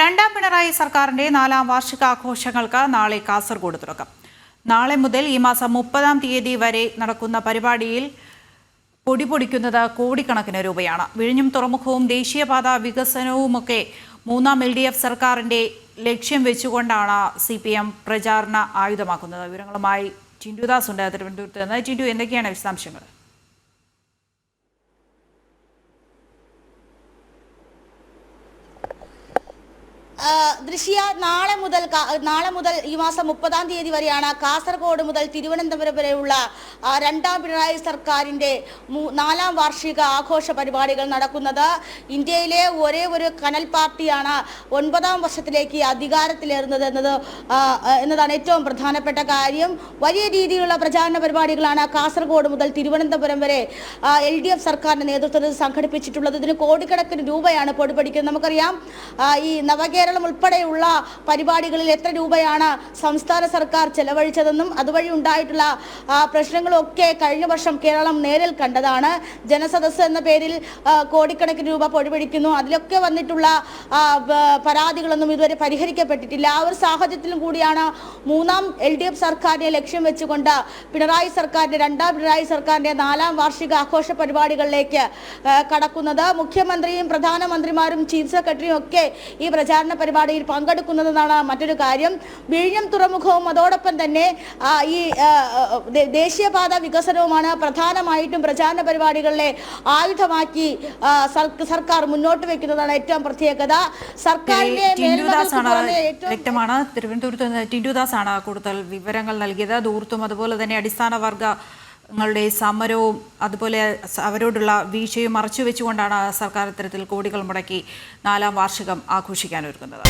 രണ്ടാം പിണറായി സർക്കാരിന്റെ നാലാം വാർഷികാഘോഷങ്ങൾക്ക് നാളെ കാസർഗോഡ് തുടക്കം. നാളെ മുതൽ ഈ മാസം മുപ്പതാം തീയതി വരെ നടക്കുന്ന പരിപാടിയിൽ പൊടി പൊടിക്കുന്നത് കോടിക്കണക്കിന് രൂപയാണ്. വിഴിഞ്ഞും തുറമുഖവും ദേശീയപാത വികസനവുമൊക്കെ മൂന്നാം എൽ ഡി എഫ് സർക്കാരിന്റെ ലക്ഷ്യം വെച്ചുകൊണ്ടാണ് സി പി എം പ്രചാരണ ആയുധമാക്കുന്നത്. വിവരങ്ങളുമായി ചിൻഡുദാസ് ഉണ്ട്. തിരുവനന്തപുരത്ത് നിന്ന്. ടിൻഡു എന്തൊക്കെയാണ് വിശദാംശങ്ങൾ? ദൃശ്യ നാളെ മുതൽ നാളെ മുതൽ ഈ മാസം മുപ്പതാം തീയതി വരെയാണ് കാസർഗോഡ് മുതൽ തിരുവനന്തപുരം വരെയുള്ള രണ്ടാം പിണറായി സർക്കാരിന്റെ നാലാം വാർഷിക ആഘോഷ പരിപാടികൾ നടക്കുന്നത്. ഇന്ത്യയിലെ ഒരേ ഒരു കനൽ പാർട്ടിയാണ് ഒൻപതാം വർഷത്തിലേക്ക് അധികാരത്തിലേറുന്നത് എന്നത് എന്നതാണ് ഏറ്റവും പ്രധാനപ്പെട്ട കാര്യം. വലിയ രീതിയിലുള്ള പ്രചാരണ പരിപാടികളാണ് കാസർഗോഡ് മുതൽ തിരുവനന്തപുരം വരെ എൽ ഡി എഫ് സർക്കാരിന്റെ നേതൃത്വത്തിൽ സംഘടിപ്പിച്ചിട്ടുള്ളത്. ഇതിന് കോടിക്കണക്കിന് രൂപയാണ് പൊടിപടിക്കുന്നത്. നമുക്കറിയാം ഈ നവകേരളം ഉൾപ്പെടെയുള്ള പരിപാടികളിൽ എത്ര രൂപയാണ് സംസ്ഥാന സർക്കാർ ചെലവഴിച്ചതെന്നും അതുവഴി ഉണ്ടായിട്ടുള്ള പ്രശ്നങ്ങളൊക്കെ കഴിഞ്ഞ വർഷം കേരളം നേരിൽ കണ്ടതാണ്. ജനസദസ് എന്ന പേരിൽ കോടിക്കണക്കിന് രൂപ പൊടിപിടിക്കുന്നു. അതിലൊക്കെ വന്നിട്ടുള്ള പരാതികളൊന്നും ഇതുവരെ പരിഹരിക്കപ്പെട്ടിട്ടില്ല. ആ ഒരു സാഹചര്യത്തിലും കൂടിയാണ് മൂന്നാം എൽ ഡി എഫ് സർക്കാരിനെ ലക്ഷ്യം വെച്ചുകൊണ്ട് പിണറായി സർക്കാരിന്റെ രണ്ടാം പിണറായി സർക്കാരിന്റെ നാലാം വാർഷിക ആഘോഷ പരിപാടികളിലേക്ക് കടക്കുന്നത്. മുഖ്യമന്ത്രിയും പ്രധാനമന്ത്രിമാരും ചീഫ് സെക്രട്ടറിയും ഒക്കെ ഈ പ്രചാരണ പരിപാടിയിൽ പങ്കെടുക്കുന്നതെന്നാണ് മറ്റൊരു കാര്യം. വിഴിഞ്ഞം തുറമുഖവും അതോടൊപ്പം തന്നെ ഈ ദേശീയപാത വികസനവുമാണ് പ്രധാനമായിട്ടും പ്രചാരണ പരിപാടികളിലെ ആയുധമാക്കി സർക്കാർ മുന്നോട്ട് വെക്കുന്നതാണ് ഏറ്റവും പ്രത്യേകത. സർക്കാരിന്റെ വ്യക്തമാണ്. തിരുവനന്തപുരത്ത് ടിൻഡുദാസ് ആണ് കൂടുതൽ വിവരങ്ങൾ നൽകിയത്. ദൂർത്തും അതുപോലെ തന്നെ അടിസ്ഥാന വർഗങ്ങളുടെ സമരവും അതുപോലെ അവരോടുള്ള വീഴ്ചയും മറച്ചു വെച്ചുകൊണ്ടാണ് സർക്കാർ ഇത്തരത്തിൽ കോടികൾ മുടക്കി നാലാം വാർഷികം ആഘോഷിക്കാനൊരുക്കുന്നത്